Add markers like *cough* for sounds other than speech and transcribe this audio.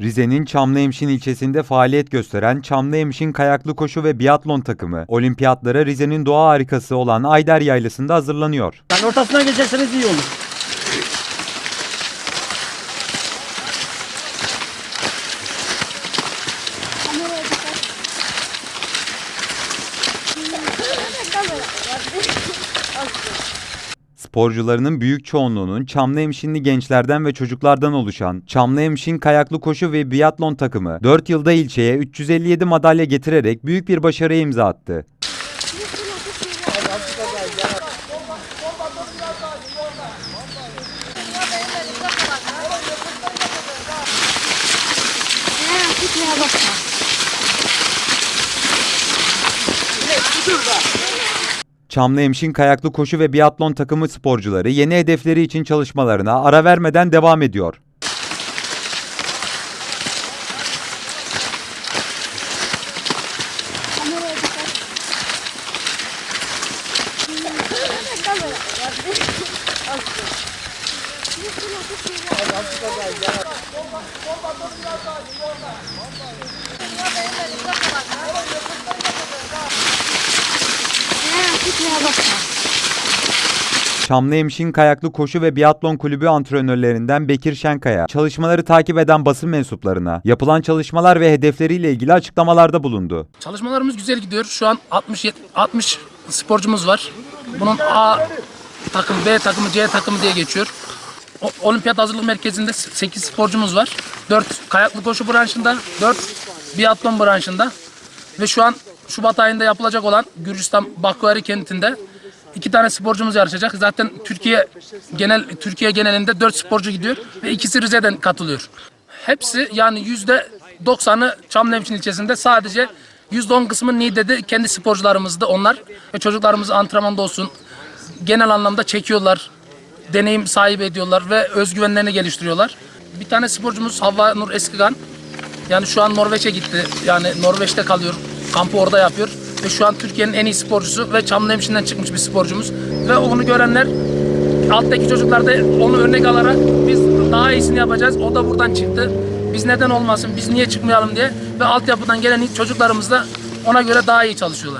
Rize'nin Çamlıhemşin ilçesinde faaliyet gösteren Çamlıhemşin kayaklı koşu ve biatlon takımı olimpiyatlara Rize'nin doğa harikası olan Ayder Yaylası'nda hazırlanıyor. Yani ortasına geçerseniz iyi olur. *laughs* Sporcularının büyük çoğunluğunun Çamlıhemşinli gençlerden ve çocuklardan oluşan Çamlıhemşin kayaklı koşu ve biatlon takımı 4 yılda ilçeye 357 madalya getirerek büyük bir başarıya imza attı. Çamlıhemşin kayaklı koşu ve biatlon takımı sporcuları yeni hedefleri için çalışmalarına ara vermeden devam ediyor. *laughs* Çamlıhemşin Kayaklı Koşu ve Biatlon Kulübü antrenörlerinden Bekir Şenkaya, çalışmaları takip eden basın mensuplarına yapılan çalışmalar ve hedefleriyle ilgili açıklamalarda bulundu. Çalışmalarımız güzel gidiyor. Şu an 60 yet- 60 sporcumuz var. Bunun A takım, B takımı, C takımı diye geçiyor. O, Olimpiyat Hazırlık Merkezi'nde 8 sporcumuz var. 4 kayaklı koşu branşında, 4 biatlon branşında ve şu an Şubat ayında yapılacak olan Gürcistan Baküari kentinde iki tane sporcumuz yarışacak. Zaten Türkiye genel Türkiye genelinde 4 sporcu gidiyor ve ikisi Rize'den katılıyor. Hepsi yani yüzde 90'ı Çamlıhemşin ilçesinde sadece %10 kısmı Niğde'de kendi sporcularımızdı onlar ve çocuklarımız antrenmanda olsun genel anlamda çekiyorlar deneyim sahibi ediyorlar ve özgüvenlerini geliştiriyorlar. Bir tane sporcumuz Havva Nur Eskigan yani şu an Norveç'e gitti. Yani Norveç'te kalıyor. Kampı orada yapıyor. Ve şu an Türkiye'nin en iyi sporcusu ve Çamlıhemşin'den çıkmış bir sporcumuz. Ve onu görenler alttaki çocuklar da onu örnek alarak biz daha iyisini yapacağız. O da buradan çıktı. Biz neden olmasın, biz niye çıkmayalım diye. Ve altyapıdan gelen çocuklarımız da ona göre daha iyi çalışıyorlar.